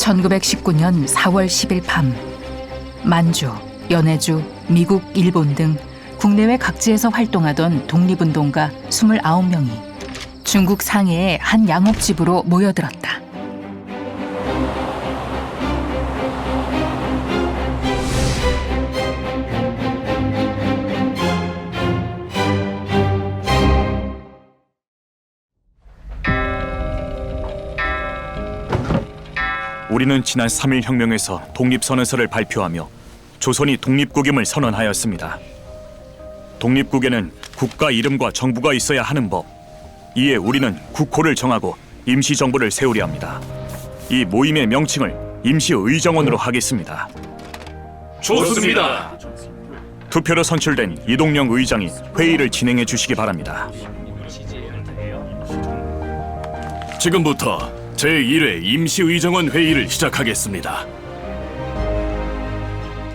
1919년 4월 10일 밤 만주, 연해주, 미국, 일본 등 국내외 각지에서 활동하던 독립운동가 29명이 중국 상해의 한 양옥집으로 모여들었다. 우리는 지난 3일 혁명에서 독립선언서를 발표하며 조선이 독립국임을 선언하였습니다. 독립국에는 국가 이름과 정부가 있어야 하는 법. 이에 우리는 국호를 정하고 임시 정부를 세우려 합니다. 이 모임의 명칭을 임시 의정원으로 하겠습니다. 좋습니다. 투표로 선출된 이동영 의장이 회의를 진행해 주시기 바랍니다. 지금부터 제1회 임시의정원 회의를 시작하겠습니다.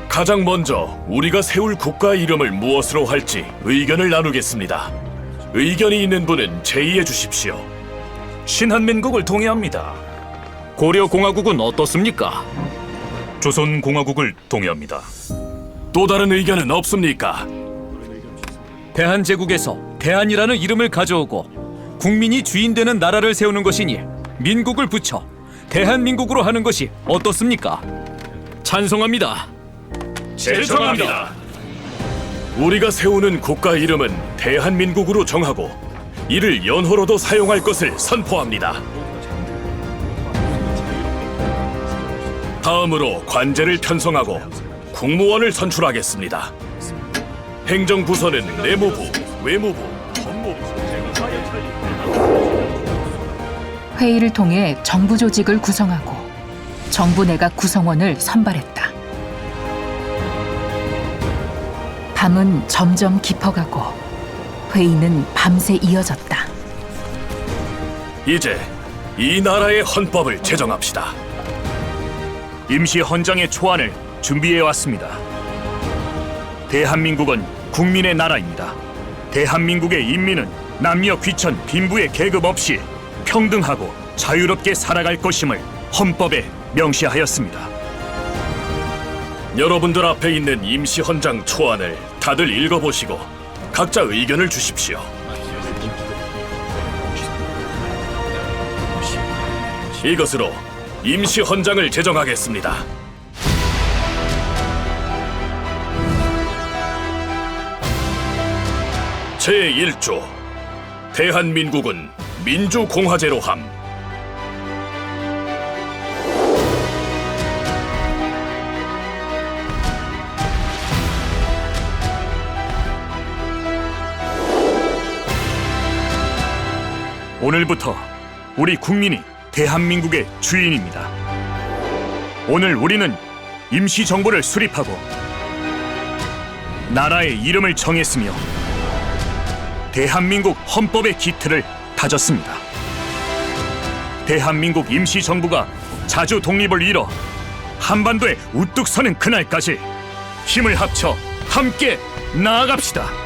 가장 먼저 우리가 세울 국가 이름을 무엇으로 할지 의견을 나누겠습니다. 의견이 있는 분은 제의해 주십시오. 신한민국을 동의합니다. 고려공화국은 어떻습니까? 조선공화국을 동의합니다. 또 다른 의견은 없습니까? 대한제국에서 대한이라는 이름을 가져오고 국민이 주인되는 나라를 세우는 것이니 민국을 붙여 대한민국으로 하는 것이 어떻습니까? 찬성합니다. 제청합니다. 우리가 세우는 국가 이름은 대한민국으로 정하고 이를 연호로도 사용할 것을 선포합니다. 다음으로 관제를 편성하고 국무원을 선출하겠습니다. 행정부서는 내무부, 외무부, 회의를 통해 정부 조직을 구성하고 정부 내각 구성원을 선발했다. 밤은 점점 깊어가고 회의는 밤새 이어졌다. 이제 이 나라의 헌법을 제정합시다. 임시 헌장의 초안을 준비해 왔습니다. 대한민국은 국민의 나라입니다. 대한민국의 인민은 남녀 귀천 빈부의 계급 없이 평등하고 자유롭게 살아갈 것임을 헌법에 명시하였습니다. 여러분들 앞에 있는 임시 헌장 초안을 다들 읽어보시고 각자 의견을 주십시오. 이것으로 임시 헌장을 제정하겠습니다. 제1조 대한민국은 민주공화제로 함. 오늘부터 우리 국민이 대한민국의 주인입니다. 오늘 우리는 임시정부를 수립하고 나라의 이름을 정했으며 대한민국 헌법의 기틀을 다졌습니다. 대한민국 임시정부가 자주 독립을 이뤄 한반도에 우뚝 서는 그날까지 힘을 합쳐 함께 나아갑시다.